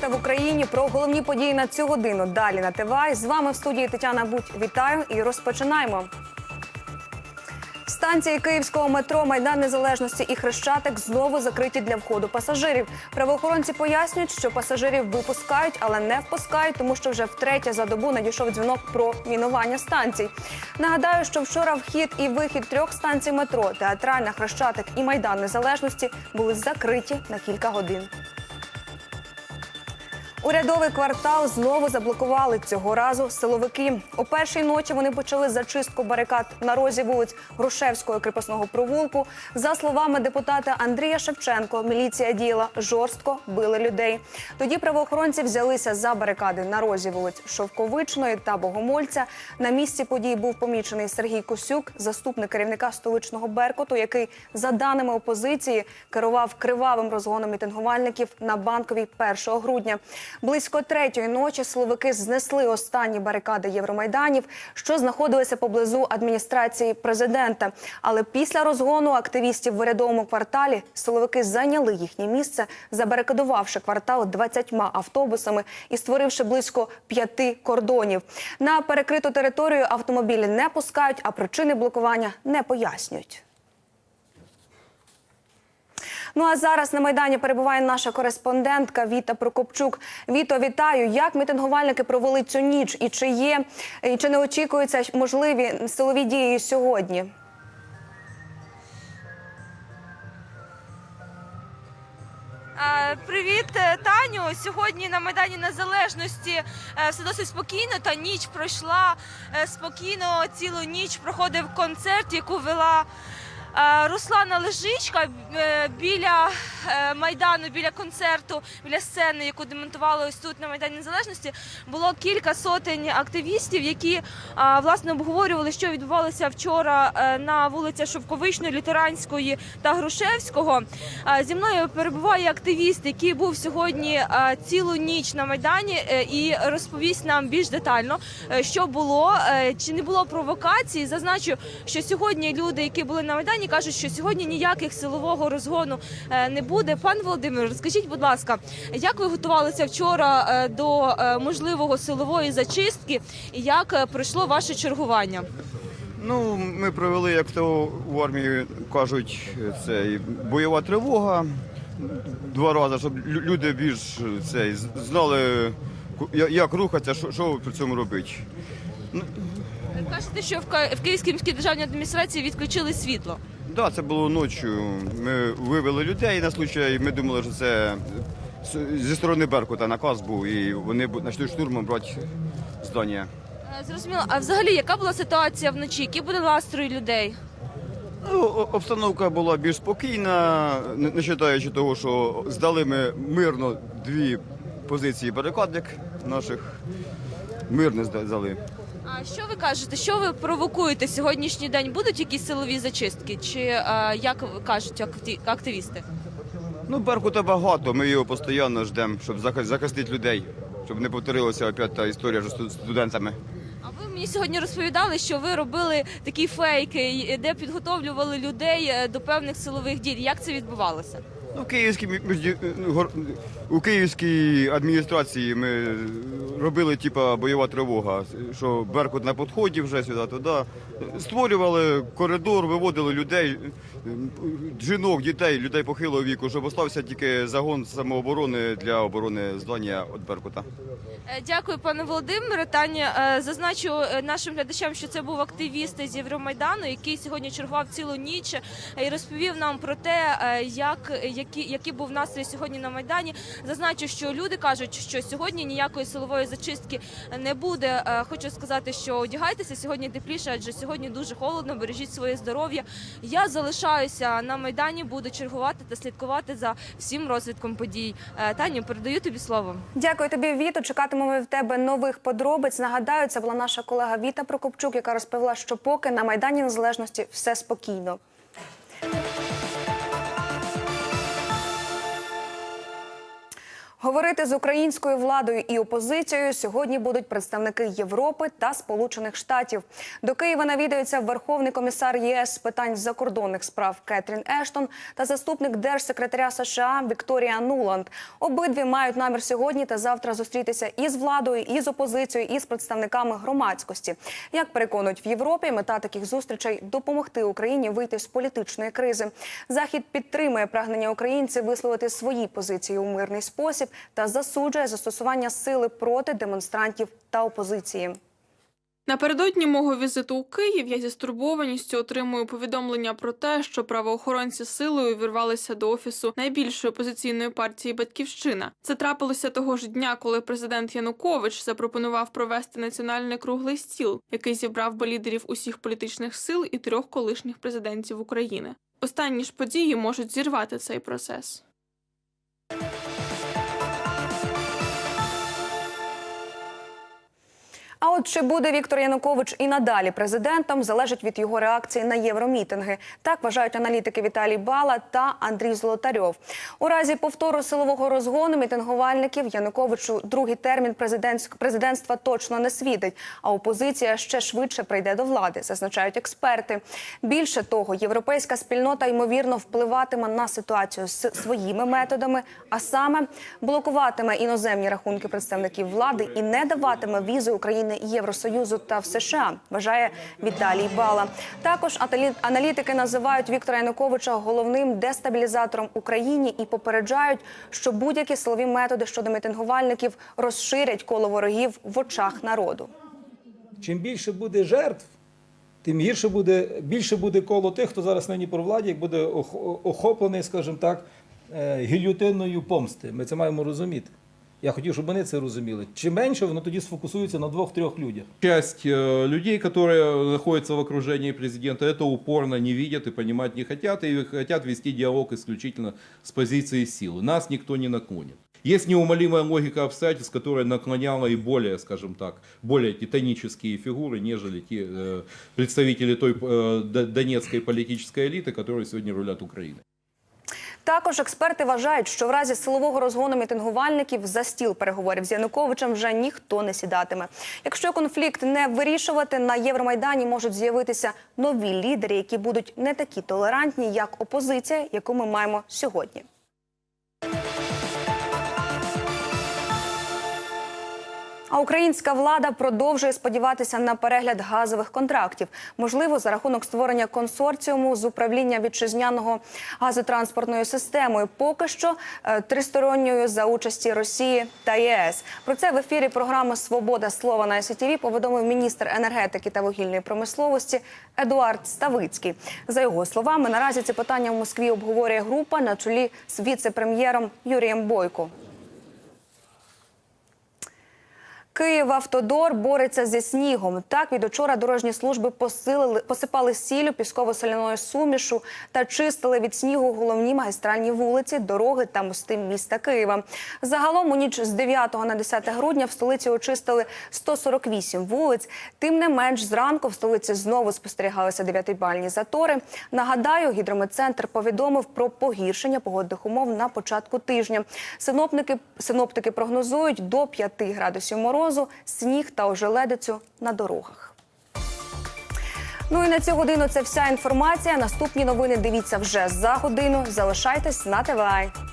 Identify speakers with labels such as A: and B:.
A: Та в Україні про головні події на цю годину. Далі на ТВА. З вами в студії Тетяна Будь. Вітаю і розпочинаємо. Станції київського метро Майдан Незалежності і Хрещатик знову закриті для входу пасажирів. Правоохоронці пояснюють, що пасажирів випускають, але не впускають, тому що вже втретє за добу надійшов дзвінок про мінування станцій. Нагадаю, що вчора вхід і вихід трьох станцій метро Театральна Хрещатик і Майдан Незалежності були закриті на кілька годин. Урядовий квартал знову заблокували цього разу силовики. О першій ночі вони почали зачистку барикад на розі вулиць Грушевського кріпосного провулку. За словами депутата Андрія Шевченко, міліція діяла жорстко, били людей. Тоді правоохоронці взялися за барикади на розі вулиць Шовковичної та Богомольця. На місці подій був помічений Сергій Косюк, заступник керівника столичного Беркуту, який, за даними опозиції, керував кривавим розгоном мітингувальників на банковій 1 грудня. Близько третьої ночі силовики знесли останні барикади Євромайданів, що знаходилися поблизу адміністрації президента. Але після розгону активістів в урядовому кварталі силовики зайняли їхнє місце, забарикадувавши квартал 20 автобусами і створивши близько п'яти кордонів. На перекриту територію автомобілі не пускають, а причини блокування не пояснюють. Ну а зараз на майдані перебуває наша кореспондентка Віта Прокопчук. Віто, вітаю. Як мітингувальники провели цю ніч? І чи є і чи не очікуються можливі силові дії сьогодні?
B: Е, Привіт, е, Таню. Сьогодні на Майдані Незалежності е, все досить спокійно. Та ніч пройшла спокійно. Цілу ніч проходив концерт, яку вела Руслана Лежичка е, біля е, майдану, біля концерту, біля сцени, яку демонтували ось тут на Майдані Незалежності. Було кілька сотень активістів, які е, власне обговорювали, що відбувалося вчора е, на вулицях Шовковичної, Лютеранської та Грушевського. Е, Зі мною перебуває активіст, який був сьогодні е, цілу ніч на майдані, е, і розповість нам більш детально, е, що було, е, чи не було провокації. Зазначу, що сьогодні люди, які були на майдані, кажуть, що сьогодні ніяких силового розгону е, не буде. Пан Володимир, розкажіть, будь ласка, як ви готувалися вчора е, до е, можливого силової зачистки, і як пройшло ваше чергування?
C: Ну, ми провели, як то в армії кажуть, це бойова тривога два рази, щоб лю- люди більш це, знали, як рухатися, що, що при цьому робити.
B: Кажете, що в Київській міській державній адміністрації відключили світло.
C: Так, да, це було ночі. Ми вивели людей на случай, ми думали, що це зі сторони Беркута наказ був, і вони почали штурмом брати здання.
B: Е, Зрозуміло. А взагалі, яка була ситуація вночі? Які були настрої людей?
C: Ну, обстановка була більш спокійна, не вважаючи того, що здали ми мирно дві позиції барикадник наших. Мирно здали.
B: А що ви кажете? Що ви провокуєте сьогоднішній день? Будуть якісь силові зачистки? Чи е, як кажуть акті- активісти?
C: Ну, Беркута багато, ми його постійно ждемо, щоб заха- захистити людей, щоб не повторилася опять та історія з сту- студентами.
B: А ви мені сьогодні розповідали, що ви робили такі фейки, де підготовлювали людей е, до певних силових дій. Як це відбувалося?
C: Ну, в Київській, мі- міжді- гор- у Київській адміністрації ми робили типа бойова тривога, що Беркут на підході вже сюди, туди. Створювали коридор, виводили людей, жінок, дітей, людей похилого віку, щоб остався тільки загон самооборони для оборони здання від Беркута.
B: Е, Дякую, пане Володимире. Таня, е, зазначу е, нашим глядачам, що це був активіст з Євромайдану, який сьогодні чергував цілу ніч і розповів нам про те, як які, який був настрій сьогодні на майдані. Зазначу, що люди кажуть, що сьогодні ніякої силової зачистки не буде. Е, Хочу сказати, що одягайтеся сьогодні тепліше, адже сьогодні дуже холодно. Бережіть своє здоров'я. Я залишаюся на майдані, буду чергувати та слідкувати за всім розвитком подій. Е, Таню, передаю тобі слово.
A: Дякую тобі, Віто. Чекатимемо в тебе нових подробиць. Нагадаю, це була наша колега Віта Прокопчук, яка розповіла, що поки на майдані незалежності все спокійно. Говорити з українською владою і опозицією сьогодні будуть представники Європи та Сполучених Штатів. До Києва навідаються Верховний комісар ЄС з питань закордонних справ Кетрін Ештон та заступник держсекретаря США Вікторія Нуланд. Обидві мають намір сьогодні та завтра зустрітися і з владою, і з опозицією, і з представниками громадськості. Як переконують в Європі, мета таких зустрічей допомогти Україні вийти з політичної кризи. Захід підтримує прагнення українців висловити свої позиції у мирний спосіб та засуджує застосування сили проти демонстрантів та опозиції.
D: Напередодні мого візиту у Київ я зі стурбованістю отримую повідомлення про те, що правоохоронці силою вірвалися до офісу найбільшої опозиційної партії Батьківщина. Це трапилося того ж дня, коли президент Янукович запропонував провести національний круглий стіл, який зібрав би лідерів усіх політичних сил і трьох колишніх президентів України. Останні ж події можуть зірвати цей процес.
A: Чи буде Віктор Янукович і надалі президентом, залежить від його реакції на євромітинги. Так вважають аналітики Віталій Бала та Андрій Золотарьов. У разі повтору силового розгону мітингувальників Януковичу другий термін президентства точно не світить. А опозиція ще швидше прийде до влади, зазначають експерти. Більше того, європейська спільнота ймовірно впливатиме на ситуацію з своїми методами, а саме блокуватиме іноземні рахунки представників влади і не даватиме візи України Євросоюзу та в США. Вважає Віталій Бала. Також аналітики називають Віктора Януковича головним дестабілізатором Україні і попереджають, що будь-які силові методи щодо мітингувальників розширять коло ворогів в очах народу.
E: Чим більше буде жертв, тим гірше буде, більше буде коло тих, хто зараз нині при владі, як буде ох- охоплений, скажімо так, е, гільйотинною помсти. Ми це маємо розуміти. Я хотів, щоб вони це розуміли. Чим менше, воно тоді сфокусується на двох-трьох людях.
F: Часть э, людей, которые находятся в окружении президента, это упорно не видят и понимать не хотят, и хотят вести диалог исключительно с позиции силы. Нас никто не наклонит. Есть неумолимая логика обстоятельств, которая наклоняла и более, скажем так, более титанические фигуры, нежели те э, представители той э, д- донецкой политической элиты, которые сегодня рулят Украиной.
A: Також експерти вважають, що в разі силового розгону мітингувальників за стіл переговорів з Януковичем вже ніхто не сідатиме. Якщо конфлікт не вирішувати, на Євромайдані можуть з'явитися нові лідери, які будуть не такі толерантні, як опозиція, яку ми маємо сьогодні. А українська влада продовжує сподіватися на перегляд газових контрактів. Можливо, за рахунок створення консорціуму з управління вітчизняного газотранспортною системою. Поки що е, тристоронньою за участі Росії та ЄС. Про це в ефірі програми Свобода слова на СІТВ повідомив міністр енергетики та вугільної промисловості Едуард Ставицький. За його словами, наразі це питання в Москві обговорює група на чолі з віце-прем'єром Юрієм Бойко. Київ автодор бореться зі снігом. Так від учора дорожні служби посилили посипали сіллю пісково-соляною сумішу та чистили від снігу головні магістральні вулиці, дороги та мости міста Києва. Загалом у ніч з 9 на 10 грудня в столиці очистили 148 вулиць. Тим не менш, зранку в столиці знову спостерігалися дев'ятибальні затори. Нагадаю, гідрометцентр повідомив про погіршення погодних умов на початку тижня. Синоптики, синоптики прогнозують до 5 градусів морозу, сніг та ожеледицю на дорогах. Ну і на цю годину це вся інформація. Наступні новини дивіться вже за годину. Залишайтесь на ТВА.